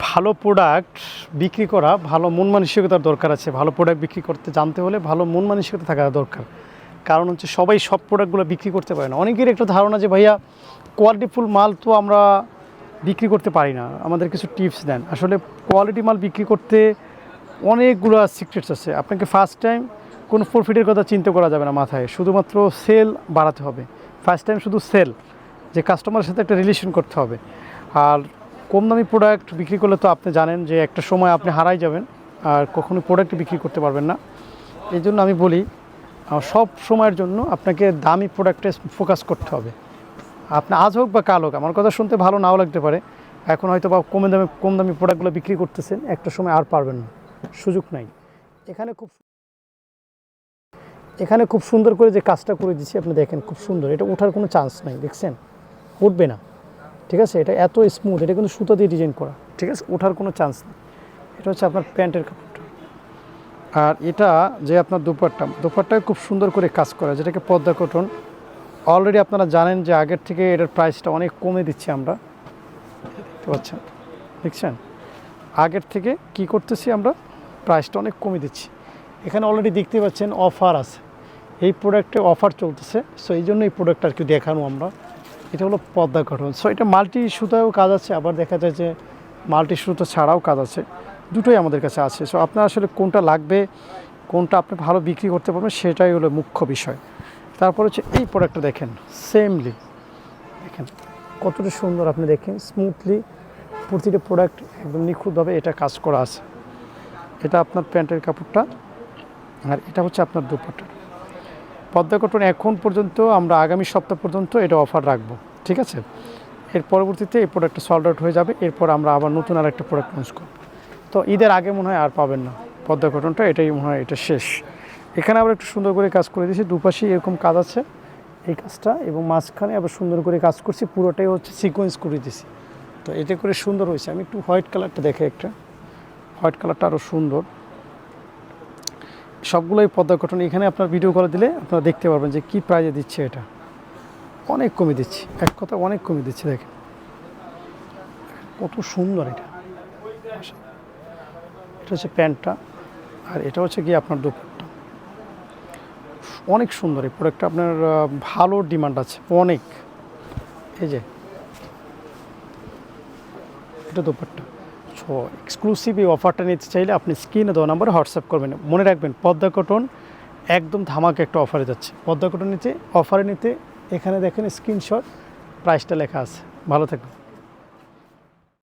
ভালো প্রোডাক্ট বিক্রি করা, ভালো মন মানসিকতার দরকার আছে। ভালো প্রোডাক্ট বিক্রি করতে জানতে হলে ভালো মন মানসিকতা থাকা দরকার। কারণ হচ্ছে সবাই সব প্রোডাক্টগুলো বিক্রি করতে পারে না। অনেকের একটা ধারণা যে, ভাইয়া কোয়ালিটিফুল মাল তো আমরা বিক্রি করতে পারি না। আমাদের কিছু টিপস দেন। আসলে কোয়ালিটি মাল বিক্রি করতে অনেকগুলো সিক্রেটস আছে। আপনাকে ফার্স্ট টাইম কোনো প্রফিটের কথা চিন্তা করা যাবে না মাথায়। শুধুমাত্র সেল বাড়াতে হবে। ফার্স্ট টাইম শুধু সেল যে কাস্টমারের সাথে একটা রিলেশন করতে হবে। আর কম দামি প্রোডাক্ট বিক্রি করলে তো আপনি জানেন যে একটা সময় আপনি হারাই যাবেন, আর কখনো প্রোডাক্ট বিক্রি করতে পারবেন না। এই জন্য আমি বলি সব সময়ের জন্য আপনাকে দামি প্রোডাক্টে ফোকাস করতে হবে। আপনি আজ হোক বা কাল হোক, আমার কথা শুনতে ভালো নাও লাগতে পারে, এখন হয়তো বা কমে দামে কম দামি প্রোডাক্টগুলো বিক্রি করতেছেন, একটা সময় আর পারবেন না, সুযোগ নাই। এখানে খুব এখানে খুব সুন্দর করে যে কাজটা করে দিচ্ছি, আপনি দেখেন খুব সুন্দর, এটা ওঠার কোনো চান্স নাই, দেখছেন? উঠবে না। ঠিক আছে? এটা এত স্মুথ এটা কিন্তু সুতো দিয়ে ডিজাইন করা। ঠিক আছে? ওঠার কোনো চান্স নেই। এটা হচ্ছে আপনার প্যান্টের কাপড়টা। আর এটা যে আপনার দুপাট্টা, দুপাট্টায় খুব সুন্দর করে কাজ করা, যেটাকে পদ্মা কটন অলরেডি আপনারা জানেন যে আগের থেকে এটার প্রাইসটা অনেক কমে দিচ্ছি আমরা। দেখতে পাচ্ছেন? দেখছেন? আগের থেকে কি করতেছি আমরা? প্রাইসটা অনেক কমে দিচ্ছি। এখানে অলরেডি দেখতে পাচ্ছেন অফার আছে। এই প্রোডাক্টে অফার চলতেছে। সো এই জন্য এই প্রোডাক্টটা আর কি দেখানো আমরা। এটা হলো পদ্মা কটন সো এটা মাল্টি সুতায়ও কাজ আছে, আবার দেখা যায় যে মাল্টি সুতো ছাড়াও কাজ আছে। দুটোই আমাদের কাছে আছে। সো আপনার আসলে কোনটা লাগবে, কোনটা আপনি ভালো বিক্রি করতে পারবেন সেটাই হলো মুখ্য বিষয়। তারপর হচ্ছে এই প্রোডাক্টটা দেখেন সেমলি দেখেন, কতটা সুন্দর আপনি দেখেন স্মুথলি প্রতিটা প্রোডাক্ট একদম নিখুঁতভাবে এটা কাজ করা আছে। এটা আপনার প্যান্টের কাপড়টা আর এটা হচ্ছে আপনার দুপাট্টা। পদ্মা কটন এখন পর্যন্ত, আমরা আগামী সপ্তাহ পর্যন্ত এটা অফার রাখব। ঠিক আছে? এর পরবর্তীতে এই প্রোডাক্টটা সল্ড আউট হয়ে যাবে, এরপর আমরা আবার নতুন আর একটা প্রোডাক্ট লঞ্চ করব। তো ঈদের আগে মনে হয় আর পাবেন না পদ্মা কটনটা এটাই মনে হয় এটা শেষ। এখানে আবার একটু সুন্দর করে কাজ করে দিয়েছি, দুপাশেই এরকম কাজ আছে। এই কাজটা এবং মাঝখানে আবার সুন্দর করে কাজ করছি, পুরোটাই হচ্ছে সিকোয়েন্স করে দিয়েছি। তো এতে করে সুন্দর হয়েছে। আমি একটু হোয়াইট কালারটা দেখে একটা। হোয়াইট কালারটা আরও সুন্দর। সবগুলোই পদ্মা কটন। এখানে আপনার ভিডিও করে দিলে আপনারা দেখতে পারবেন যে কী প্রাইজে দিচ্ছে এটা। অনেক কমে দিচ্ছি। এক কথা অনেক কমে দিচ্ছে, দেখেন। কত সুন্দর এটা। এটা হচ্ছে প্যান্টটা, আর এটা হচ্ছে গিয়ে আপনার দুপুরটা অনেক সুন্দর এই প্রোডাক্টটা আপনার ভালো ডিমান্ড আছে। অনেক। এই যে, এটা দুপাট্টা। সো এক্সক্লুসিভ এই অফারটা নিতে চাইলে আপনি স্ক্রিনে দেওয়া নাম্বারে হোয়াটসঅ্যাপ করবেন। মনে রাখবেন, পদ্মা কটন একদম ধামাকে একটা অফারে যাচ্ছে। পদ্মা কটন নিতে অফারে নিতে, এখানে দেখেন স্ক্রিনশট প্রাইসটা লেখা আছে। ভালো থাকবেন।